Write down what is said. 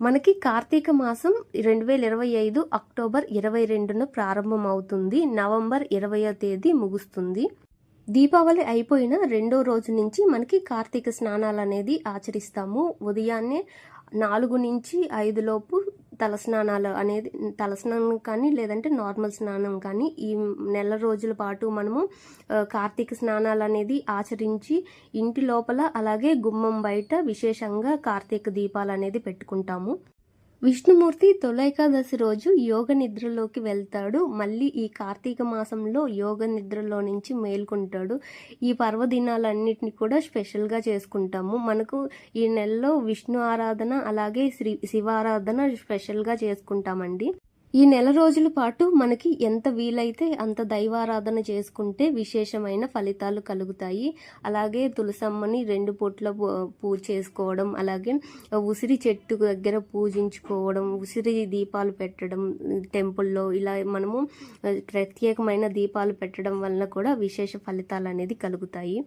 మనకి కార్తీక మాసం రెండు వేల ఇరవై ఐదు అక్టోబర్ ఇరవై రెండున ప్రారంభమవుతుంది. నవంబర్ ఇరవయో తేదీ ముగుస్తుంది. దీపావళి అయిపోయిన రెండో రోజు నుంచి మనకి కార్తీక స్నానాలు అనేది ఆచరిస్తాము. ఉదయాన్నే నాలుగు నుంచి ఐదు లోపు తలస్నానాలు అనేది తలస్నానం కానీ లేదంటే నార్మల్ స్నానం కానీ ఈ నెల రోజుల పాటు మనము కార్తీక స్నానాలు అనేది ఆచరించి ఇంటి లోపల అలాగే గుమ్మం బయట విశేషంగా కార్తీక దీపాలు అనేది పెట్టుకుంటాము. విష్ణుమూర్తి తొలైకాదశి రోజు యోగ నిద్రలోకి వెళ్తాడు. మళ్ళీ ఈ కార్తీక మాసంలో యోగ నిద్రలో నుంచి మేల్కొంటాడు. ఈ పర్వదినాలన్నిటిని కూడా స్పెషల్గా చేసుకుంటాము. మనకు ఈ నెలలో విష్ణు ఆరాధన అలాగే శ్రీ శివారాధన స్పెషల్గా చేసుకుంటామండి. ఈ నెల రోజుల పాటు మనకి ఎంత వీలైతే అంత దైవారాధన చేసుకుంటే విశేషమైన ఫలితాలు కలుగుతాయి. అలాగే తులసమ్మని రెండు పూట్ల పూ- పూజ చేసుకోవడం అలాగే ఉసిరి చెట్టు దగ్గర పూజించుకోవడం ఉసిరి దీపాలు పెట్టడం టెంపుల్లో ఇలా మనము ప్రత్యేకమైన దీపాలు పెట్టడం వల్ల కూడా విశేష ఫలితాలు అనేది కలుగుతాయి.